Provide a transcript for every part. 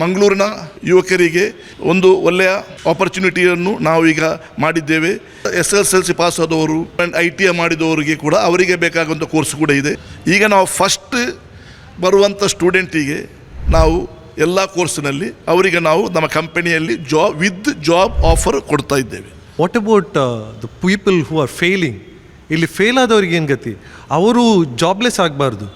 ಮಂಗಳೂರಿನ ಯುವಕರಿಗೆ ಒಂದು ಒಳ್ಳೆಯ ಆಪರ್ಚುನಿಟಿಯನ್ನು ನಾವು ಈಗ ಮಾಡಿದ್ದೇವೆ. S S L C pass ಆದವರು ಆ್ಯಂಡ್ ಐ ಟಿ ಐ ಮಾಡಿದವರಿಗೆ ಕೂಡ ಅವರಿಗೆ ಬೇಕಾಗುವಂಥ ಕೋರ್ಸ್ ಕೂಡ ಇದೆ. ಈಗ ನಾವು ಫಸ್ಟ್ ಬರುವಂಥ ಸ್ಟೂಡೆಂಟಿಗೆ ನಾವು ಎಲ್ಲ ಕೋರ್ಸ್ನಲ್ಲಿ ಅವರಿಗೆ ನಾವು ನಮ್ಮ ಕಂಪನಿಯಲ್ಲಿ ಜಾಬ್ ವಿತ್ ಜಾಬ್ ಆಫರ್ ಕೊಡ್ತಾ ಇದ್ದೇವೆ. What about the people who are failing ಇಲ್ಲಿ ಫೇಲ್ ಆದವ್ರಿಗೆ ಏನು ಗತಿ? ಅವರು ಜಾಬ್ಲೆಸ್ ಆಗಬಾರ್ದು.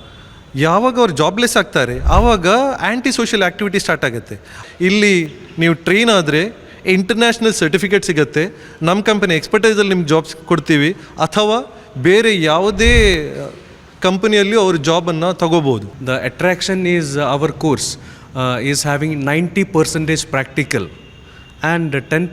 ಯಾವಾಗ ಅವ್ರು ಜಾಬ್ಲೆಸ್ ಆಗ್ತಾರೆ ಆವಾಗ ಆ್ಯಂಟಿ ಸೋಷಿಯಲ್ ಆ್ಯಕ್ಟಿವಿಟಿ ಸ್ಟಾರ್ಟ್ ಆಗುತ್ತೆ. ಇಲ್ಲಿ ನೀವು ಟ್ರೈನ್ ಆದರೆ ಇಂಟರ್ನ್ಯಾಷನಲ್ ಸರ್ಟಿಫಿಕೇಟ್ ಸಿಗುತ್ತೆ ನಮ್ಮ ಕಂಪನಿ ಎಕ್ಸ್ಪರ್ಟೈಸಲ್ಲಿ ನಿಮ್ಗೆ ಜಾಬ್ಸ್ ಕೊಡ್ತೀವಿ ಅಥವಾ ಬೇರೆ ಯಾವುದೇ ಕಂಪನಿಯಲ್ಲಿ ಅವ್ರ ಜಾಬನ್ನು ತಗೋಬೋದು. The attraction is uh, our course uh, is having 90 percentage practical and 10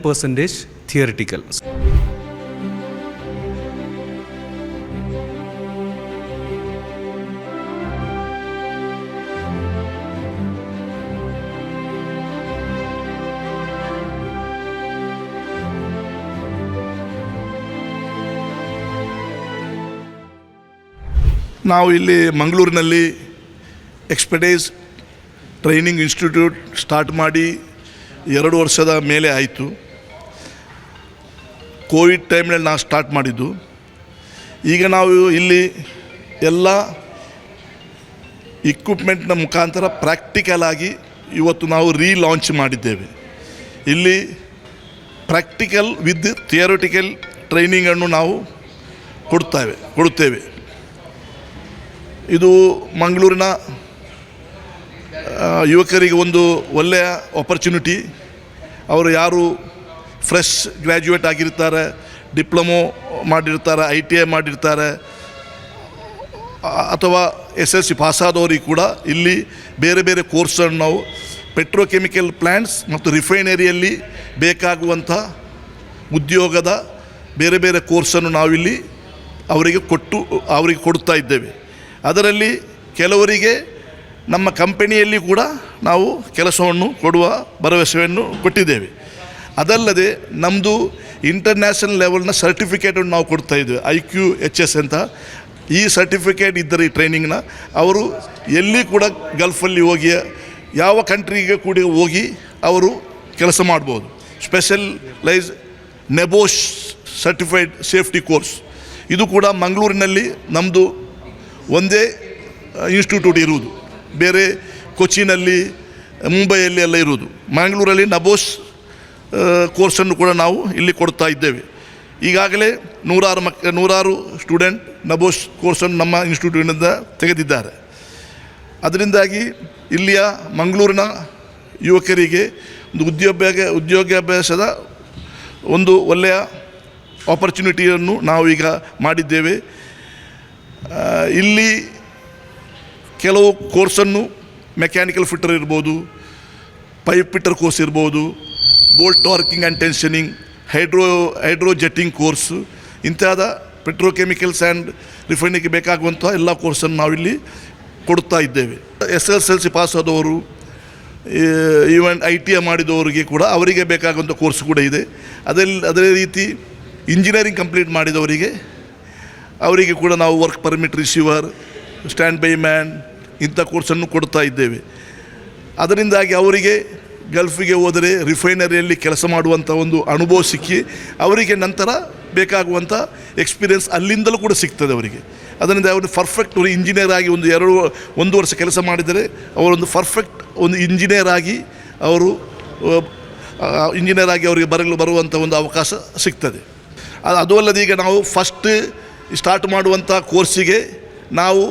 ನಾವು ಇಲ್ಲಿ ಮಂಗಳೂರಿನಲ್ಲಿ ಎಕ್ಸ್ಪರ್ಟೈಸ್ ಟ್ರೈನಿಂಗ್ ಇನ್ಸ್ಟಿಟ್ಯೂಟ್ ಸ್ಟಾರ್ಟ್ ಮಾಡಿ ಎರಡು ವರ್ಷದ ಮೇಲೆ ಆಯಿತು. ಕೋವಿಡ್ ಟೈಮ್ನಲ್ಲಿ ನಾವು ಸ್ಟಾರ್ಟ್ ಮಾಡಿದ್ದು. ಈಗ ನಾವು ಇಲ್ಲಿ ಎಲ್ಲ ಇಕ್ವಿಪ್ಮೆಂಟ್ನ ಮುಖಾಂತರ ಪ್ರಾಕ್ಟಿಕಲ್ ಆಗಿ ಇವತ್ತು ನಾವು ರೀಲಾಂಚ್ ಮಾಡಿದ್ದೇವೆ. ಇಲ್ಲಿ ಪ್ರಾಕ್ಟಿಕಲ್ ವಿತ್ ಥಿಯರಿಟಿಕಲ್ ಟ್ರೈನಿಂಗನ್ನು ನಾವು ಕೊಡ್ತೇವೆ, ಕೊಡುತ್ತೇವೆ. ಇದು ಮಂಗಳೂರಿನ ಯುವಕರಿಗೆ ಒಂದು ಒಳ್ಳೆಯ ಆಪರ್ಚುನಿಟಿ ಅವರು ಯಾರು ಫ್ರೆಶ್ ಗ್ರ್ಯಾಜುಯೇಟ್ ಆಗಿರ್ತಾರೆ ಡಿಪ್ಲೊಮೊ ಮಾಡಿರ್ತಾರೆ ಐ ಟಿ ಐ ಮಾಡಿರ್ತಾರೆ ಅಥವಾ ಎಸ್ ಎಲ್ ಸಿ ಪಾಸಾದವರಿಗೆ ಕೂಡ ಇಲ್ಲಿ ಬೇರೆ ಬೇರೆ ಕೋರ್ಸ್ಗಳನ್ನು ನಾವು ಪೆಟ್ರೋಕೆಮಿಕಲ್ ಪ್ಲ್ಯಾಂಟ್ಸ್ ಮತ್ತು ರಿಫೈನರಿಯಲ್ಲಿ ಬೇಕಾಗುವಂಥ ಉದ್ಯೋಗದ ಬೇರೆ ಬೇರೆ ಕೋರ್ಸನ್ನು ನಾವಿಲ್ಲಿ ಅವರಿಗೆ ಕೊಟ್ಟು, ಅವರಿಗೆ ಕೊಡ್ತಾ ಇದ್ದೇವೆ. ಅದರಲ್ಲಿ ಕೆಲವರಿಗೆ ನಮ್ಮ ಕಂಪನಿಯಲ್ಲಿ ಕೂಡ ನಾವು ಕೆಲಸವನ್ನು ಕೊಡುವ ಭರವಸೆಯನ್ನು ಕೊಟ್ಟಿದ್ದೇವೆ. ಅದಲ್ಲದೆ ನಮ್ಮದು ಇಂಟರ್ನ್ಯಾಷನಲ್ ಲೆವೆಲ್ನ ಸರ್ಟಿಫಿಕೇಟನ್ನು ನಾವು ಕೊಡ್ತಾ ಇದ್ದೇವೆ ಐ ಕ್ಯೂ ಎಚ್ ಎಸ್ ಅಂತ. ಈ ಸರ್ಟಿಫಿಕೇಟ್ ಇದ್ದರೆ ಈ ಟ್ರೈನಿಂಗ್ನ ಅವರು ಎಲ್ಲಿ ಕೂಡ ಗಲ್ಫಲ್ಲಿ ಹೋಗಿ, ಯಾವ ಕಂಟ್ರಿಗೆ ಕೂಡ ಹೋಗಿ ಅವರು ಕೆಲಸ ಮಾಡ್ಬೋದು. Specialise NEBOSH certified safety course ಇದು ಕೂಡ ಮಂಗಳೂರಿನಲ್ಲಿ ನಮ್ಮದು ಒಂದೇ ಇನ್ಸ್ಟಿಟ್ಯೂಟ್ ಇರುವುದು. ಬೇರೆ ಕೊಚ್ಚಿನಲ್ಲಿ ಮುಂಬೈಯಲ್ಲಿ ಎಲ್ಲ ಇರುವುದು. ಮ್ಯಾಂಗ್ಳೂರಲ್ಲಿ ನಬೋಸ್ ಕೋರ್ಸನ್ನು ಕೂಡ ನಾವು ಇಲ್ಲಿ ಕೊಡ್ತಾ ಇದ್ದೇವೆ. ಈಗಾಗಲೇ ನೂರಾರು ಮಕ್, ನೂರಾರು ಸ್ಟೂಡೆಂಟ್ ನಬೋಸ್ ಕೋರ್ಸನ್ನು ನಮ್ಮ ಇನ್ಸ್ಟಿಟ್ಯೂಟಿನಿಂದ ತೆಗೆದಿದ್ದಾರೆ. ಅದರಿಂದಾಗಿ ಇಲ್ಲಿಯ ಮಂಗಳೂರಿನ ಯುವಕರಿಗೆ ಒಂದು ಉದ್ಯೋಗ ಉದ್ಯೋಗಾಭ್ಯಾಸದ ಒಂದು ಒಳ್ಳೆಯ ಆಪರ್ಚುನಿಟಿಯನ್ನು ನಾವು ಈಗ ಮಾಡಿದ್ದೇವೆ. ಇಲ್ಲಿ ಕೆಲವು ಕೋರ್ಸನ್ನು ಮೆಕ್ಯಾನಿಕಲ್ ಫಿಟ್ಟರ್ ಇರ್ಬೋದು ಪೈಪ್ ಫಿಟ್ಟರ್ ಕೋರ್ಸ್ ಇರ್ಬೋದು bolt working and tensioning hydro hydro jetting course ಇಂಥಾದ petrochemicals and ರಿಫೈನಿಗೆ ಬೇಕಾಗುವಂಥ ಎಲ್ಲ ಕೋರ್ಸನ್ನು ನಾವಿಲ್ಲಿ ಕೊಡ್ತಾ ಇದ್ದೇವೆ. S S L C pass ಆದವರು ಈವನ್ ಐ ಟಿ ಐ ಮಾಡಿದವರಿಗೆ ಕೂಡ ಅವರಿಗೆ ಬೇಕಾಗುವಂಥ ಕೋರ್ಸ್ ಕೂಡ ಇದೆ. ಅದರಲ್ಲಿ, ಅದೇ ರೀತಿ ಇಂಜಿನಿಯರಿಂಗ್ ಕಂಪ್ಲೀಟ್ ಮಾಡಿದವರಿಗೆ ಅವರಿಗೆ ಕೂಡ ನಾವು work permit receiver standby man ಇಂಥ ಕೋರ್ಸನ್ನು ಕೊಡ್ತಾ ಇದ್ದೇವೆ. ಅದರಿಂದಾಗಿ ಅವರಿಗೆ ಗಲ್ಫಿಗೆ ಹೋದರೆ ರಿಫೈನರಿಯಲ್ಲಿ ಕೆಲಸ ಮಾಡುವಂಥ ಒಂದು ಅನುಭವ ಸಿಕ್ಕಿ ಅವರಿಗೆ ನಂತರ ಬೇಕಾಗುವಂಥ ಎಕ್ಸ್ಪೀರಿಯನ್ಸ್ ಅಲ್ಲಿಂದಲೂ ಕೂಡ ಸಿಗ್ತದೆ ಅವರಿಗೆ. ಅದರಿಂದ ಅವರು ಪರ್ಫೆಕ್ಟ್ ಒಂದು ಇಂಜಿನಿಯರ್ ಆಗಿ ಒಂದು ಎರಡು, ಒಂದು ವರ್ಷ ಕೆಲಸ ಮಾಡಿದರೆ ಅವರೊಂದು ಪರ್ಫೆಕ್ಟ್ ಒಂದು ಇಂಜಿನಿಯರ್ ಆಗಿ ಅವರು ಇಂಜಿನಿಯರ್ ಆಗಿ ಅವರಿಗೆ ಬರಲು, ಬರುವಂಥ ಒಂದು ಅವಕಾಶ ಸಿಗ್ತದೆ. ಅದು ಅದು ಅಲ್ಲದೆ ಈಗ ನಾವು ಫಸ್ಟ್ ಸ್ಟಾರ್ಟ್ ಮಾಡುವಂಥ ಕೋರ್ಸಿಗೆ ನಾವು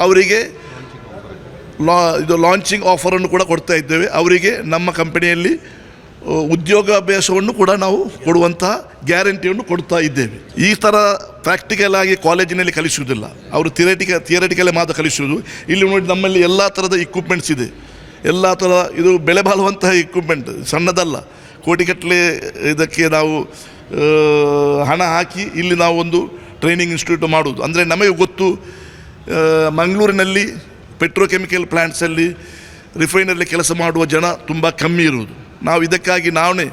ಅವರಿಗೆ ಲಾ, ಇದು ಲಾಂಚಿಂಗ್ ಆಫರನ್ನು ಕೂಡ ಕೊಡ್ತಾ ಇದ್ದೇವೆ. ಅವರಿಗೆ ನಮ್ಮ ಕಂಪನಿಯಲ್ಲಿ ಉದ್ಯೋಗಾಭ್ಯಾಸವನ್ನು ಕೂಡ ನಾವು ಕೊಡುವಂತಹ ಗ್ಯಾರಂಟಿಯನ್ನು ಕೊಡ್ತಾ ಇದ್ದೇವೆ. ಈ ಥರ ಪ್ರಾಕ್ಟಿಕಲ್ ಆಗಿ ಕಾಲೇಜಿನಲ್ಲಿ ಕಲಿಸುವುದಿಲ್ಲ. ಅವರು ಥಿಯರಿಟಿಕ ಥಿಯರಿಟಿಕಲೇ ಮಾತ್ರ ಕಲಿಸುವುದು. ಇಲ್ಲಿ ನೋಡಿ ನಮ್ಮಲ್ಲಿ ಎಲ್ಲ ಥರದ ಇಕ್ವಿಪ್ಮೆಂಟ್ಸ್ ಇದೆ. ಎಲ್ಲ ಥರ ಇದು ಬೆಲೆ ಬಾಳುವಂತಹ ಇಕ್ವಿಪ್ಮೆಂಟ್ ಸಣ್ಣದಲ್ಲ. ಕೋಟಿಗಟ್ಟಲೆ ಇದಕ್ಕೆ ನಾವು ಹಣ ಹಾಕಿ ಇಲ್ಲಿ ನಾವು ಒಂದು ಟ್ರೈನಿಂಗ್ ಇನ್ಸ್ಟಿಟ್ಯೂಟ್ ಮಾಡೋದು. ಅಂದರೆ ನಮಗೆ ಗೊತ್ತು ಮಂಗಳೂರಿನಲ್ಲಿ ಪೆಟ್ರೋಕೆಮಿಕಲ್ ಪ್ಲ್ಯಾಂಟ್ಸಲ್ಲಿ ರಿಫೈನರಲ್ಲಿ ಕೆಲಸ ಮಾಡುವ ಜನ ತುಂಬ ಕಮ್ಮಿ ಇರುವುದು. ನಾವು ಇದಕ್ಕಾಗಿ ನಾವೇ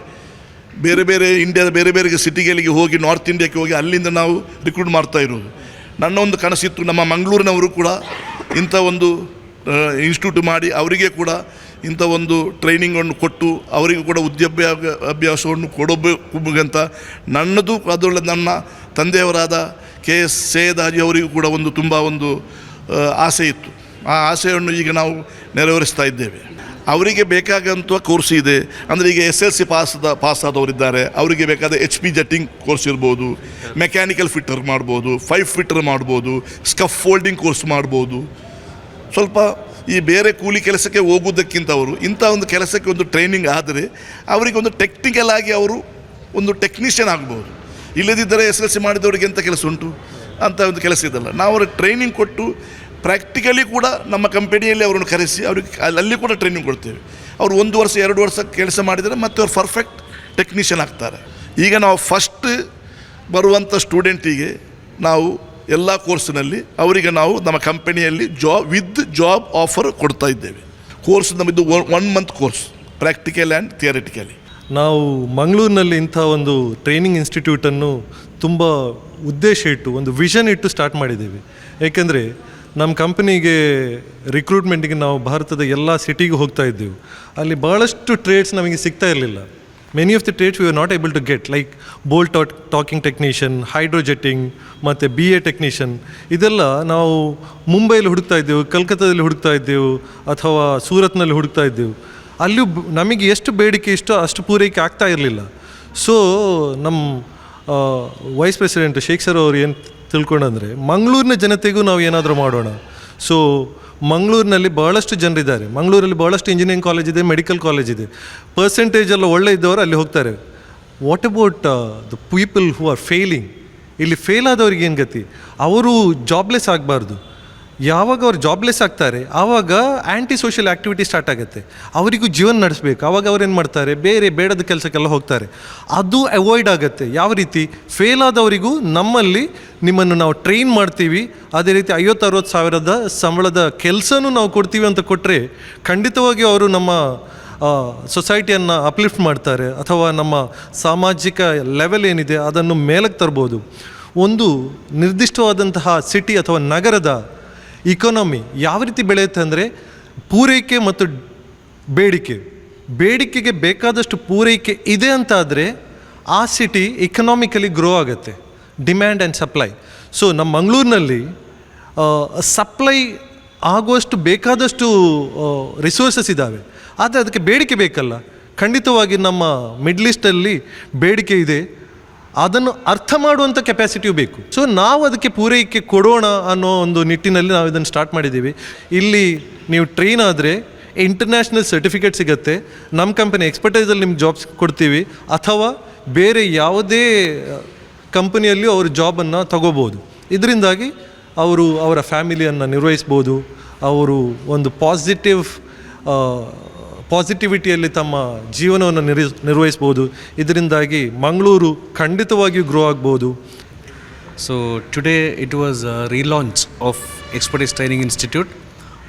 ಬೇರೆ ಬೇರೆ ಇಂಡಿಯಾದ ಬೇರೆ ಬೇರೆ ಸಿಟಿಗಳಿಗೆ ಹೋಗಿ ನಾರ್ತ್ ಇಂಡಿಯಾಕ್ಕೆ ಹೋಗಿ ಅಲ್ಲಿಂದ ನಾವು ರಿಕ್ರೂಟ್ ಮಾಡ್ತಾ ಇರೋದು ನನ್ನ ಒಂದು ಕನಸಿತ್ತು, ನಮ್ಮ ಮಂಗಳೂರಿನವರು ಕೂಡ ಇಂಥ ಒಂದು ಇನ್ಸ್ಟಿಟ್ಯೂಟ್ ಮಾಡಿ ಅವರಿಗೆ ಕೂಡ ಇಂಥ ಒಂದು ಟ್ರೈನಿಂಗನ್ನು ಕೊಟ್ಟು ಅವರಿಗೂ ಕೂಡ ಉದ್ಯೋಗ ಅಭ್ಯಾಸವನ್ನು ಕೊಡಬೇಕು ಅಂತ ನನ್ನದು ಅದರೊಳಗೆ ನನ್ನ ತಂದೆಯವರಾದ ಕೆ ಎಸ್ ಸೇದಾಜಿ ಅವರಿಗೂ ಕೂಡ ಒಂದು ತುಂಬ ಒಂದು ಆಸೆ ಇತ್ತು. ಆ ಆಸೆಯನ್ನು ಈಗ ನಾವು ನೆರವೇರಿಸ್ತಾ ಇದ್ದೇವೆ. ಅವರಿಗೆ ಬೇಕಾಗಂಥ ಕೋರ್ಸ್ ಇದೆ. ಅಂದರೆ ಈಗ ಎಸ್ ಎಲ್ ಸಿ ಪಾಸ್ದ ಪಾಸ್ ಆದವರಿದ್ದಾರೆ. ಅವರಿಗೆ ಬೇಕಾದ ಎಚ್ ಪಿ ಜಟ್ಟಿಂಗ್ ಕೋರ್ಸ್ ಇರ್ಬೋದು ಮೆಕ್ಯಾನಿಕಲ್ ಫಿಟ್ಟರ್ ಮಾಡ್ಬೋದು ಫೈವ್ ಫಿಟ್ಟರ್ ಮಾಡ್ಬೋದು ಸ್ಕಫ್ ಫೋಲ್ಡಿಂಗ್ ಕೋರ್ಸ್ ಮಾಡ್ಬೋದು. ಸ್ವಲ್ಪ ಈ ಬೇರೆ ಕೂಲಿ ಕೆಲಸಕ್ಕೆ ಹೋಗುವುದಕ್ಕಿಂತ ಅವರು, ಇಂಥ ಒಂದು ಕೆಲಸಕ್ಕೆ ಒಂದು ಟ್ರೈನಿಂಗ್ ಆದರೆ, ಅವರಿಗೆ ಒಂದು ಟೆಕ್ನಿಕಲ್ ಆಗಿ ಅವರು ಒಂದು ಟೆಕ್ನಿಷಿಯನ್ ಆಗ್ಬೋದು. ಇಲ್ಲದಿದ್ದರೆ ಎಸ್ ಎಲ್ ಸಿ ಮಾಡಿದವರಿಗೆ ಎಂಥ ಕೆಲಸ ಉಂಟು? ಅಂತ ಒಂದು ಕೆಲಸ ಇದಲ್ಲ. ನಾವು ಅವ್ರಿಗೆ ಟ್ರೈನಿಂಗ್ ಕೊಟ್ಟು ಪ್ರಾಕ್ಟಿಕಲಿ ಕೂಡ ನಮ್ಮ ಕಂಪನಿಯಲ್ಲಿ ಅವರನ್ನು ಕರೆಸಿ ಅವ್ರಿಗೆ ಅಲ್ಲಿ ಕೂಡ ಟ್ರೈನಿಂಗ್ ಕೊಡ್ತೇವೆ. ಅವರು ಒಂದು ವರ್ಷ, ಎರಡು ವರ್ಷ ಕೆಲಸ ಮಾಡಿದರೆ ಮತ್ತೆ ಅವ್ರು ಪರ್ಫೆಕ್ಟ್ ಟೆಕ್ನಿಷಿಯನ್ ಆಗ್ತಾರೆ. ಈಗ ನಾವು ಫಸ್ಟ್ ಬರುವಂಥ ಸ್ಟೂಡೆಂಟಿಗೆ ನಾವು ಎಲ್ಲ ಕೋರ್ಸ್ನಲ್ಲಿ ಅವರಿಗೆ ನಾವು ನಮ್ಮ ಕಂಪನಿಯಲ್ಲಿ ಜಾಬ್ ವಿತ್ ಜಾಬ್ ಆಫರ್ ಕೊಡ್ತಾ ಇದ್ದೇವೆ. ಕೋರ್ಸ್ ನಮ್ಮದು one month course practical and theoretically ನಾವು ಮಂಗಳೂರಿನಲ್ಲಿ ಇಂಥ ಒಂದು ಟ್ರೈನಿಂಗ್ ಇನ್ಸ್ಟಿಟ್ಯೂಟನ್ನು ತುಂಬ ಉದ್ದೇಶ ಇಟ್ಟು, ಒಂದು ವಿಷನ್ ಇಟ್ಟು ಸ್ಟಾರ್ಟ್ ಮಾಡಿದ್ದೀವಿ. ಏಕೆಂದರೆ ನಮ್ಮ ಕಂಪನಿಗೆ ರಿಕ್ರೂಟ್ಮೆಂಟಿಗೆ ನಾವು ಭಾರತದ ಎಲ್ಲ ಸಿಟಿಗೆ ಹೋಗ್ತಾ ಇದ್ದೆವು. ಅಲ್ಲಿ ಭಾಳಷ್ಟು ಟ್ರೇಡ್ಸ್ ನಮಗೆ ಸಿಗ್ತಾ ಇರಲಿಲ್ಲ. Many of the trades we are not able to get like bolt torquing technician hydro jetting ಮತ್ತು ಬಿ ಎ ಟೆಕ್ನಿಷಿಯನ್ ಇದೆಲ್ಲ ನಾವು ಮುಂಬೈಲಿ ಹುಡುಕ್ತಾ ಇದ್ದೆವು, ಕಲ್ಕತ್ತಾದಲ್ಲಿ ಹುಡುಕ್ತಾ ಇದ್ದೆವು, ಅಥವಾ ಸೂರತ್ನಲ್ಲಿ ಹುಡುಕ್ತಾ ಇದ್ದೆವು. ಅಲ್ಲಿಯೂ ನಮಗೆ ಎಷ್ಟು ಬೇಡಿಕೆ ಇಷ್ಟೋ ಅಷ್ಟು ಪೂರೈಕೆ ಆಗ್ತಾ ಇರಲಿಲ್ಲ. ಸೊ ನಮ್ಮ ವೈಸ್ ಪ್ರೆಸಿಡೆಂಟ್ ಶೇಖ್ ಸರ್ ಅವರು ಏನು ತಿಳ್ಕೊಂಡಂದರೆ, ಮಂಗಳೂರಿನ ಜನತೆಗೂ ನಾವು ಏನಾದರೂ ಮಾಡೋಣ. ಸೊ ಮಂಗಳೂರಿನಲ್ಲಿ ಭಾಳಷ್ಟು ಜನರಿದ್ದಾರೆ. ಮಂಗಳೂರಲ್ಲಿ ಭಾಳಷ್ಟು ಇಂಜಿನಿಯರಿಂಗ್ ಕಾಲೇಜ್ ಇದೆ ಮೆಡಿಕಲ್ ಕಾಲೇಜ್ ಇದೆ. ಪರ್ಸೆಂಟೇಜ್ ಎಲ್ಲ ಒಳ್ಳೆ ಇದ್ದವರು ಅಲ್ಲಿ ಹೋಗ್ತಾರೆ. What about the people who are failing ಇಲ್ಲಿ ಫೇಲ್ ಆದವ್ರಿಗೆ ಏನು ಗತಿ? ಅವರು ಜಾಬ್ಲೆಸ್ ಆಗಬಾರ್ದು. ಯಾವಾಗ ಅವ್ರು ಜಾಬ್ಲೆಸ್ ಆಗ್ತಾರೆ, ಆವಾಗ ಆ್ಯಂಟಿ ಸೋಷಿಯಲ್ ಆ್ಯಕ್ಟಿವಿಟಿ ಸ್ಟಾರ್ಟ್ ಆಗುತ್ತೆ. ಅವರಿಗೂ ಜೀವನ ನಡೆಸಬೇಕು. ಆವಾಗ ಏನು ಮಾಡ್ತಾರೆ? ಬೇರೆ ಬೇಡದ ಕೆಲಸಕ್ಕೆಲ್ಲ ಹೋಗ್ತಾರೆ. ಅದು ಅವಾಯ್ಡ್ ಆಗುತ್ತೆ. ಯಾವ ರೀತಿ? ಫೇಲ್ ಆದವರಿಗೂ ನಮ್ಮಲ್ಲಿ ನಿಮ್ಮನ್ನು ನಾವು ಟ್ರೈನ್ ಮಾಡ್ತೀವಿ. ಅದೇ ರೀತಿ ಐವತ್ತು ಅರವತ್ತು ಸಾವಿರದ ಸಂಬಳದ ಕೆಲಸನೂ ನಾವು ಕೊಡ್ತೀವಿ ಅಂತ ಕೊಟ್ಟರೆ ಖಂಡಿತವಾಗಿ ಅವರು ನಮ್ಮ ಸೊಸೈಟಿಯನ್ನು ಅಪ್ಲಿಫ್ಟ್ ಮಾಡ್ತಾರೆ. ಅಥವಾ ನಮ್ಮ ಸಾಮಾಜಿಕ ಲೆವೆಲ್ ಏನಿದೆ ಅದನ್ನು ಮೇಲಕ್ಕೆ ತರ್ಬೋದು. ಒಂದು ನಿರ್ದಿಷ್ಟವಾದಂತಹ ಸಿಟಿ ಅಥವಾ ನಗರದ ಇಕಾನಮಿ ಯಾವ ರೀತಿ ಬೆಳೆಯುತ್ತೆ ಅಂದರೆ ಪೂರೈಕೆ ಮತ್ತು ಬೇಡಿಕೆ. ಬೇಡಿಕೆಗೆ ಬೇಕಾದಷ್ಟು ಪೂರೈಕೆ ಇದೆ ಅಂತಾದರೆ ಆ ಸಿಟಿ ಇಕನಾಮಿಕಲಿ ಗ್ರೋ ಆಗುತ್ತೆ ಡಿಮ್ಯಾಂಡ್ ಆ್ಯಂಡ್ ಸಪ್ಲೈ ಸೊ ನಮ್ಮ ಮಂಗಳೂರಿನಲ್ಲಿ ಸಪ್ಲೈ ಆಗುವಷ್ಟು ಬೇಕಾದಷ್ಟು ರಿಸೋರ್ಸಸ್ ಇದ್ದಾವೆ ಆದರೆ ಅದಕ್ಕೆ ಬೇಡಿಕೆ ಬೇಕಲ್ಲ. ಖಂಡಿತವಾಗಿ ನಮ್ಮ ಮಿಡ್ಲ್ ಈಸ್ಟಲ್ಲಿ ಬೇಡಿಕೆ ಇದೆ. ಅದನ್ನು ಅರ್ಥ ಮಾಡುವಂಥ ಕೆಪ್ಯಾಸಿಟಿಯೂ ಬೇಕು. ಸೊ ನಾವು ಅದಕ್ಕೆ ಪೂರೈಕೆ ಕೊಡೋಣ ಅನ್ನೋ ಒಂದು ನಿಟ್ಟಿನಲ್ಲಿ ನಾವು ಇದನ್ನು ಸ್ಟಾರ್ಟ್ ಮಾಡಿದ್ದೀವಿ. ಇಲ್ಲಿ ನೀವು ಟ್ರೈನ್ ಆದರೆ ಇಂಟರ್ನ್ಯಾಷನಲ್ ಸರ್ಟಿಫಿಕೇಟ್ ಸಿಗುತ್ತೆ. ನಮ್ಮ ಕಂಪನಿ ಎಕ್ಸ್ಪರ್ಟೈಸಲ್ಲಿ ನಿಮ್ಗೆ ಜಾಬ್ಸ್ ಕೊಡ್ತೀವಿ. ಅಥವಾ ಬೇರೆ ಯಾವುದೇ ಕಂಪನಿಯಲ್ಲಿ ಅವರು ಜಾಬನ್ನು ತಗೋಬೋದು. ಇದರಿಂದಾಗಿ ಅವರು ಅವರ ಫ್ಯಾಮಿಲಿಯನ್ನು ನಿರ್ವಹಿಸ್ಬೋದು. ಅವರು ಒಂದು ಪಾಸಿಟಿವ್ ಪಾಸಿಟಿವಿಟಿಯಲ್ಲಿ ತಮ್ಮ ಜೀವನವನ್ನು ನಿರ್ ನಿರ್ವಹಿಸ್ಬೋದು ಇದರಿಂದಾಗಿ ಮಂಗಳೂರು ಖಂಡಿತವಾಗಿಯೂ ಗ್ರೋ ಆಗ್ಬೋದು so today it was relaunch of Expertise Training Institute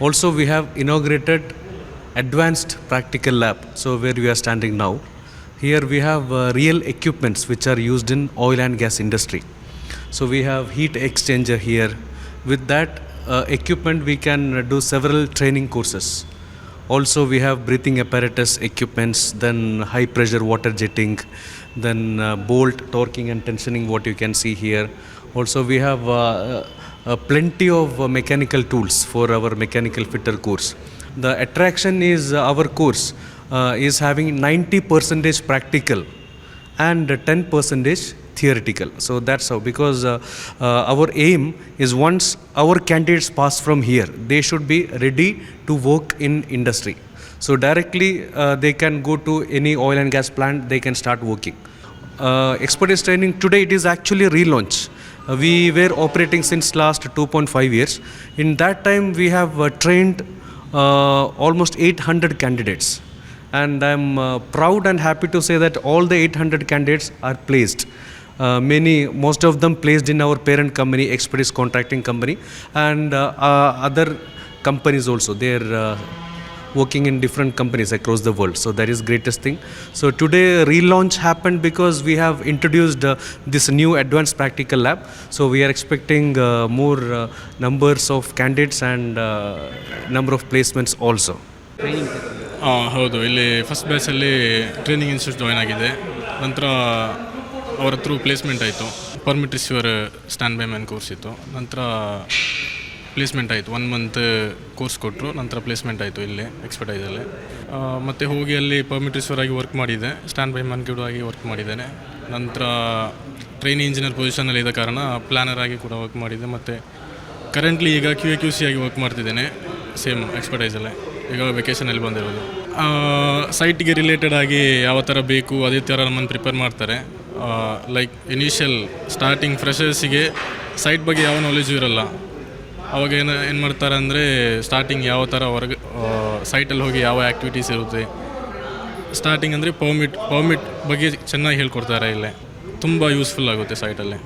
also we have inaugurated advanced practical lab so where we are standing now here we have real equipments which are used in oil and gas industry so we have heat exchanger here with that equipment we can do several training courses Also, we have breathing apparatus equipments, then high pressure water jetting, then uh, bolt torquing and tensioning, what you can see here. Also, we have uh, uh, plenty of uh, mechanical tools for our mechanical fitter course. The attraction is uh, our course uh, is having 90 percentage practical and 10 percentage theoretical. So that's how because uh, uh, our aim is once our candidates pass from here they should be ready to work in industry. So directly uh, they can go to any oil and gas plant they can start working. Uh, expertise training today it is actually relaunch uh, we were operating since last 2.5 years. In that time we have uh, trained uh, almost 800 candidates and I'm uh, proud and happy to say that all the 800 candidates are placed. Uh, many, most of them placed in our parent company, Expertise Contracting Company, and uh, uh, other companies also. They're uh, working in different companies across the world. So that is greatest thing. So today relaunch happened because we have introduced uh, this new advanced practical lab. So we are expecting uh, more uh, numbers of candidates and uh, number of placements also. ಹಾಂ ಹೌದು. ಇಲ್ಲಿ first ಬ್ಯಾಚಲ್ಲಿ training institute join ಆಗಿದೆ. ನಂತರ ಅವರ ಹತ್ರ placement ಆಯಿತು. Permit receiver standby man course ಇತ್ತು. ನಂತರ ಪ್ಲೇಸ್ಮೆಂಟ್ ಆಯಿತು. ಒನ್ ಮಂತ್ ಕೋರ್ಸ್ ಕೊಟ್ಟರು ನಂತರ ಪ್ಲೇಸ್ಮೆಂಟ್ ಆಯಿತು ಇಲ್ಲಿ ಎಕ್ಸ್ಪರ್ಟೈಸಲ್ಲಿ ಮತ್ತು ಹೋಗಿ ಅಲ್ಲಿ ಪರ್ಮಿಟ್ ರಿಸೀವರ್ ಆಗಿ ವರ್ಕ್ ಮಾಡಿದೆ. ಸ್ಟ್ಯಾಂಡ್ ಬೈ ಮ್ಯಾನ್ ಕೂಡ ಆಗಿ ವರ್ಕ್ ಮಾಡಿದ್ದೇನೆ. ನಂತರ ಟ್ರೈನ್ ಇಂಜಿನಿಯರ್ ಪೊಸಿಷನಲ್ಲಿ ಇದ್ದ ಕಾರಣ ಪ್ಲ್ಯಾನರ್ ಆಗಿ ಕೂಡ ವರ್ಕ್ ಮಾಡಿದೆ. ಮತ್ತು ಕರೆಂಟ್ಲಿ ಈಗ ಕ್ಯೂ ಎ ಕ್ಯೂ ಸಿ ಆಗಿ ವರ್ಕ್ ಮಾಡ್ತಿದ್ದೇನೆ ಸೇಮ್ ಎಕ್ಸ್ಪರ್ಟೈಸಲ್ಲೇ ಈಗ ವೆಕೇಷನಲ್ಲಿ ಬಂದಿರೋದು. ಸೈಟ್ಗೆ ರಿಲೇಟೆಡ್ ಆಗಿ ಯಾವ ಥರ ಬೇಕು, ಅದೇ ಥರ ನಮ್ಮನ್ನು ಪ್ರಿಪೇರ್ ಮಾಡ್ತಾರೆ. ಲೈಕ್ ಇನಿಷಿಯಲ್ ಸ್ಟಾರ್ಟಿಂಗ್ ಫ್ರೆಷರ್ಸಿಗೆ ಸೈಟ್ ಬಗ್ಗೆ ಯಾವ ನಾಲೆಜು ಇರಲ್ಲ. ಅವಾಗ ಏನು ಏನು ಮಾಡ್ತಾರೆ ಅಂದರೆ ಸ್ಟಾರ್ಟಿಂಗ್ ಯಾವ ಥರ ಹೊರಗೆ ಸೈಟಲ್ಲಿ ಹೋಗಿ ಯಾವ ಆ್ಯಕ್ಟಿವಿಟೀಸ್ ಇರುತ್ತೆ. ಸ್ಟಾರ್ಟಿಂಗ್ ಅಂದರೆ ಪರ್ಮಿಟ್ ಪರ್ಮಿಟ್ ಬಗ್ಗೆ ಚೆನ್ನಾಗಿ ಹೇಳ್ಕೊಡ್ತಾರೆ ಇಲ್ಲೇ. ತುಂಬ ಯೂಸ್ಫುಲ್ ಆಗುತ್ತೆ ಸೈಟಲ್ಲಿ